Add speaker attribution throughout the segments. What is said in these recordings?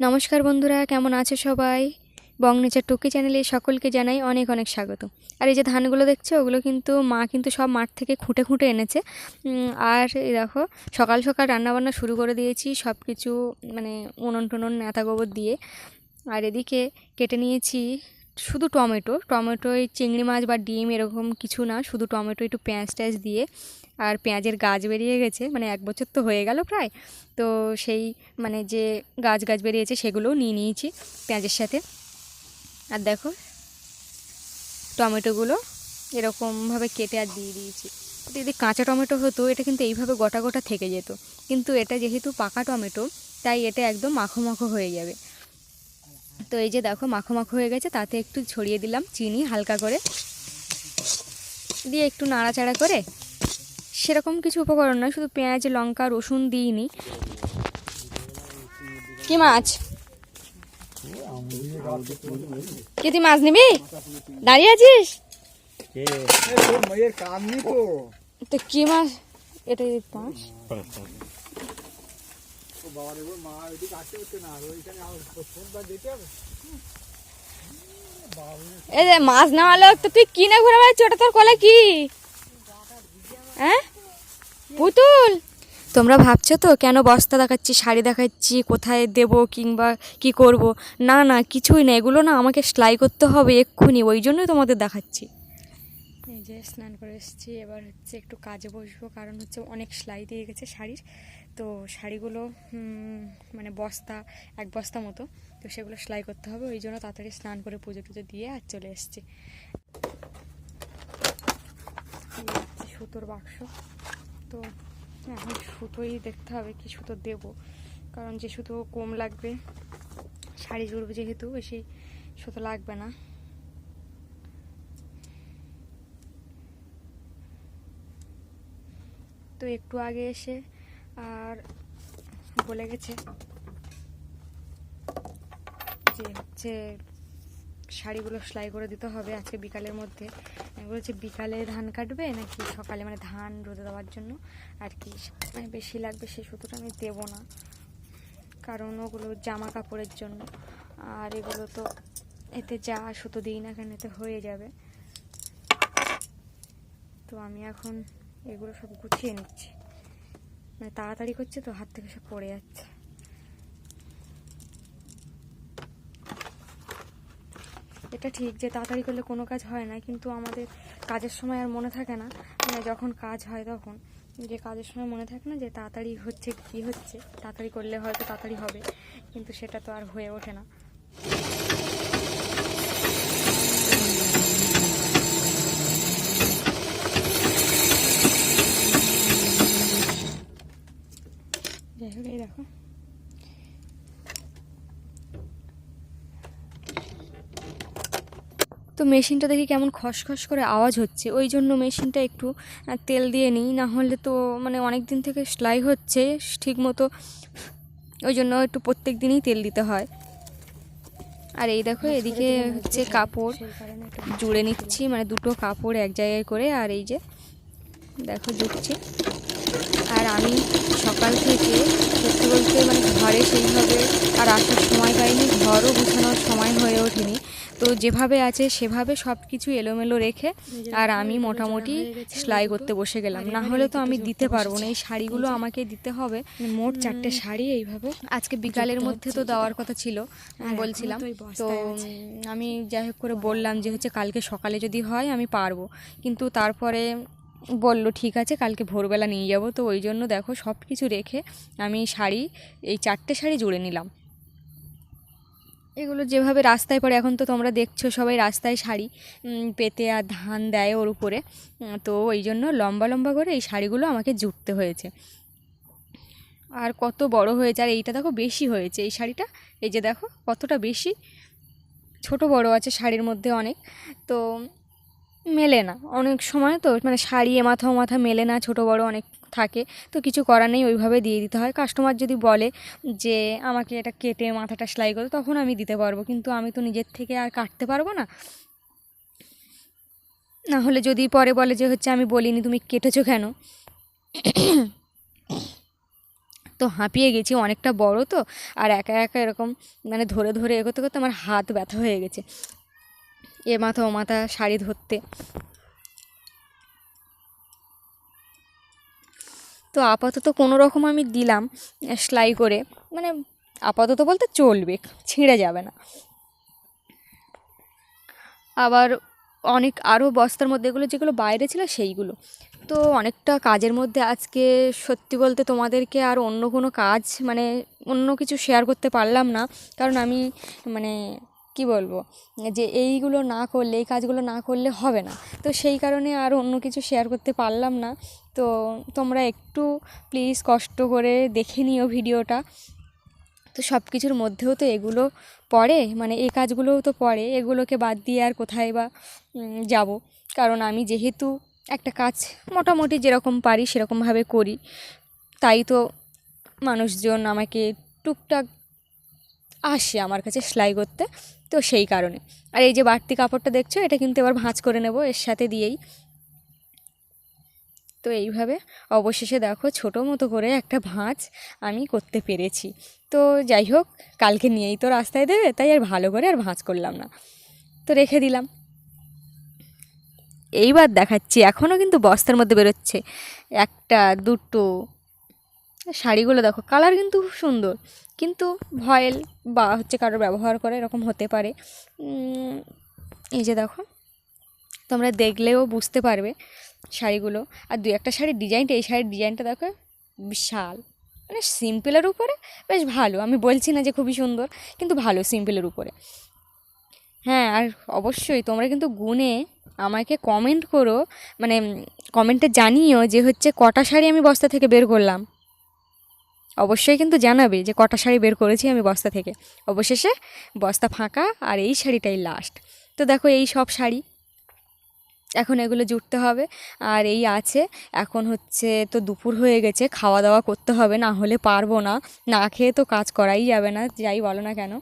Speaker 1: নমস্কার বন্ধুরা, কেমন আছে সবাই? বং নেচার টুকি চ্যানেলে সকলকে জানাই অনেক অনেক স্বাগত। আর এই যে ধানগুলো দেখছ, ওগুলো কিন্তু মা কিন্তু সব মাঠ থেকে খুঁটে খুঁটে এনেছে। আর এই দেখো, সকাল সকাল রান্নাবান্না শুরু করে দিয়েছি সব কিছু মানে উনন টুনন নেতা গোবর দিয়ে। আর এদিকে কেটে নিয়েছি শুধু টমেটো টমেটো এই চিংড়ি মাছ বা ডিম এরকম কিছু না, শুধু টমেটো একটু পেঁয়াজ ট্যাঁচ দিয়ে আর পেঁয়াজের গাছ বেরিয়ে গেছে মানে এক বছর তো হয়ে গেল প্রায়। তো সেই মানে যে গাছ গাছ বেরিয়েছে সেগুলোও নিয়ে নিয়েছি পেঁয়াজের সাথে। আর দেখো, টমেটোগুলো এরকমভাবে কেটে আর দিয়ে দিয়েছি। যদি কাঁচা টমেটো হতো, এটা কিন্তু এইভাবে গোটা গোটা থেকে যেত। কিন্তু এটা যেহেতু পাকা টমেটো, তাই এটা একদম মাখো মাখো হয়ে যাবে। তো এই যে দেখো মাখো মাখো হয়ে গেছে তাতে একটু ছড়িয়ে দিলাম চিনি হালকা করে। দিয়ে একটু নাড়াচাড়া করে সেরকম কিছু উপকরণ নয় শুধু পেঁয়াজ লঙ্কা রসুন দিইনি। কি মাছ? কি তুই মাছ নিবি? দাঁড়িয়ে আছিস?
Speaker 2: তো।
Speaker 1: কি মাছ? এটা
Speaker 2: ও বাবা রে মা ওইদিকে আসতে হচ্ছে না আর ওইখানে ফোনবার যেতে হবে।
Speaker 1: এই যে মাছ নেওয়া লোক তো তুই কিনে ঘুরে বেড়াচ্ছি ওটা তোর কলে কি? হ্যাঁ? পুতুল? তোমরা ভাবছ তো কেন বস্তা দেখাচ্ছি শাড়ি দেখাচ্ছি কোথায় দেব কিংবা কি করব? না না কিছুই না এগুলো না আমাকে সেলাই করতে হবে এক্ষুনি ওই জন্যই তোমাদের দেখাচ্ছি। এই যে স্নান করে এসেছি এবার হচ্ছে একটু কাজে বসবো কারণ হচ্ছে অনেক সেলাই দিয়ে গেছে শাড়ির। তো শাড়িগুলো মানে বস্তা, এক বস্তা মতো, তো সেগুলো সেলাই করতে হবে, ওই জন্য তাড়াতাড়ি স্নান করে পুজো টুজো দিয়ে আর চলে এসেছি। সুতোর বাক্স। তো এখন সুতোই দেখতে হবে, কি সুতো দেব? কারণ যে সুতো কম লাগবে, শাড়ি জুড়বে যেহেতু, বেশি সুতো লাগবে না। তো একটু আগে এসে আর বলে গেছে যে হচ্ছে শাড়িগুলো সেলাই করে দিতে হবে আজকে বিকালের মধ্যে। বলছি, বিকালে ধান কাটবে নাকি সকালে? মানে ধান রোদে দেওয়ার জন্য আর কি। মানে বেশি লাগবে সেই সুতোটা আমি দেবো না। কারণ ওগুলো জামা কাপড়ের জন্য। আর এগুলো তো এতে যা সুতো দিই না কেন, এতে হয়ে যাবে। তো আমি এখন এগুলো সব গুছিয়ে নিচ্ছি। মানে তাড়াতাড়ি করছে তো, হাত থেকে সব পড়ে যাচ্ছে। এটা ঠিক যে তাড়াতাড়ি করলে কোনো কাজ হয় না, কিন্তু আমাদের কাজের সময় আর মনে থাকে না। মানে যখন কাজ হয় তখন। যে কাজের সময় মনে থাকে না যে তাড়াতাড়ি হচ্ছে কি হচ্ছে, তাড়াতাড়ি করলে হয়তো তাড়াতাড়ি হবে, কিন্তু সেটা তো আর হয়ে ওঠে না যাই হোক এই দেখো তো মেশিনটা দেখি কেমন খসখস করে আওয়াজ হচ্ছে। ওই জন্য মেশিনটা একটু তেল দিয়ে নিই না হলে তো মানে অনেক দিন থেকে সেলাই হচ্ছে ঠিক মতো ওই জন্য একটু প্রত্যেক দিনই তেল দিতে হয়। আর এই দেখো এদিকে হচ্ছে কাপড়। জুড়ে নিচ্ছি মানে দুটো কাপড় এক জায়গায় করে আর এই যে দেখো জুটছি। আর আমি সকাল থেকে সত্যি বলতে মানে ঘরে সেইভাবে আর আসার সময় পাইনি ঘরও গুছানোর সময় হয়ে ওঠেনি। তো যেভাবে আছে সেভাবে সব কিছু এলোমেলো রেখে আর আমি মোটামুটি সেলাই করতে বসে গেলাম। না হলে তো আমি দিতে পারব না। এই শাড়িগুলো আমাকে দিতে হবে। মোট চারটে শাড়ি এইভাবে আজকে বিকালের মধ্যে তো দেওয়ার কথা ছিল বলছিলাম। তো আমি যাই হোক করে বললাম যে হচ্ছে কালকে সকালে যদি হয় আমি পারব। কিন্তু তারপরে বলল ঠিক আছে কালকে ভোরবেলা নিয়ে যাব। তো ওই জন্য দেখো সব কিছু রেখে আমি শাড়ি এই চারটে শাড়ি জুড়ে নিলাম। এগুলো যেভাবে রাস্তায় পড়ে, এখন তো তোমরা দেখছ সবাই রাস্তায় শাড়ি পেতে আর ধান দেয় ওর উপরে। তো ওই জন্য লম্বা লম্বা করে এই শাড়িগুলো আমাকে জুটতে হয়েছে। আর কত বড় হয়েছে, আর এইটা দেখো বেশি হয়েছে এই শাড়িটা। এই যে দেখো কতটা বেশি, ছোট বড় আছে শাড়ির মধ্যে অনেক। তো মেলে না। অনেক সময় তো মানে শাড়ি মাথা মাথা মেলে না, ছোট বড় অনেক থাকে, তো কিছু করার নেই, ওইভাবে দিয়ে দিতে হয়। কাস্টমার যদি বলে যে, আমাকে এটা কেটে মাথাটা সেলাই করো তখন আমি দিতে পারব, কিন্তু আমি তো নিজের থেকে আর কাটতে পারব না। না হলে যদি পরে বলে যে, হচ্ছে আমি বলিনি, তুমি কেটেছো কেন? তো হাঁপিয়ে গেছি, অনেকটা বড় তো, আর একা একা এরকম মানে ধরে ধরে এগোতে করতে আমার হাত ব্যথা হয়ে গেছে। এ মাথা ও মাথা শাড়ি ধরতে। তো আপাতত কোনো রকম আমি দিলাম সেলাই করে। মানে আপাতত বলতে চলবে, ছিঁড়ে যাবে না। আবার অনেক আরও বস্তার মধ্যে এগুলো যেগুলো বাইরে ছিল সেইগুলো। তো অনেকটা কাজের মধ্যে আজকে সত্যি বলতে তোমাদেরকে আর অন্য কোনো কাজ মানে অন্য কিছু শেয়ার করতে পারলাম না। কারণ আমি মানে কি বলব? যে এইগুলো না করলে, এই কাজগুলো না করলে হবে না। তো সেই কারণে আর অন্য কিছু শেয়ার করতে পারলাম না। তো তোমরা একটু প্লিজ কষ্ট করে দেখে নিও ভিডিওটা। তো সব কিছুর মধ্যেও তো এগুলো পড়ে মানে এই কাজগুলোও তো পড়ে, এগুলোকে বাদ দিয়ে আর কোথায় বা যাব? কারণ আমি যেহেতু একটা কাজ মোটামুটি যেরকম পারি সেরকমভাবে করি। তাই তো মানুষজন আমাকে টুকটাক আসে আমার কাছে সেলাই করতে। তো সেই কারণে। আর এই যে বাড়তি কাপড়টা দেখছ, এটা কিন্তু এবার ভাঁজ করে নেব, এর সাথে দিয়েই। তো এইভাবে অবশেষে দেখো ছোটো মতো করে একটা ভাঁজ আমি করতে পেরেছি। তো যাই হোক, কালকে নিয়েই তো রাস্তায় দেবে, তাই আর ভালো করে আর ভাঁজ করলাম না। তো রেখে দিলাম। এইবার দেখাচ্ছি এখনও কিন্তু বস্তার মধ্যে বেরোচ্ছে। একটা, দুটো শাড়িগুলো দেখো কালার কিন্তু খুব সুন্দর। কিন্তু ভয়েল বা হচ্ছে কারোর ব্যবহার করে এরকম হতে পারে। এই যে দেখো, তোমরা দেখলেও বুঝতে পারবে শাড়িগুলো। আর দু একটা শাড়ির ডিজাইনটা এই শাড়ির ডিজাইনটা দেখো বিশাল। মানে সিম্পলের উপরে বেশ ভালো। আমি বলছি না যে খুবই সুন্দর, কিন্তু ভালো সিম্পলের উপরে। হ্যাঁ আর অবশ্যই তোমরা কিন্তু গুনে আমাকে কমেন্ট করো মানে কমেন্টে জানিও যে হচ্ছে কটা শাড়ি আমি বস্তা থেকে বের করলাম। অবশ্যই কিন্তু জানাবে যে কটা শাড়ি বের করেছি আমি বস্তা থেকে। অবশেষে বস্তা ফাঁকা আর এই শাড়িটাই লাস্ট তো দেখো এই সব শাড়ি, এখন এগুলো জুটতে হবে আর এই আছে। এখন হচ্ছে তো দুপুর হয়ে গেছে, খাওয়া দাওয়া করতে হবে, না হলে পারব না। না খেয়ে তো কাজ করাই যাবে না, যাই বলো না কেন।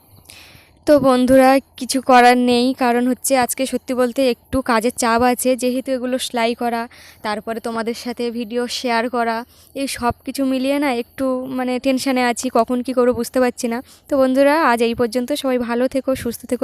Speaker 1: তো বন্ধুরা, কিছু করার নেই। কারণ হচ্ছে আজকে সত্যি বলতে একটু কাজের চাপ আছে। যেহেতু এগুলো সেলাই করা, তারপরে তোমাদের সাথে ভিডিও শেয়ার করা, এই সব কিছু মিলিয়ে না একটু মানে টেনশানে আছি। কখন কি করব বুঝতে পারছি না। তো বন্ধুরা, আজ এই পর্যন্ত। সবাই ভালো থেকো, সুস্থ থেকো।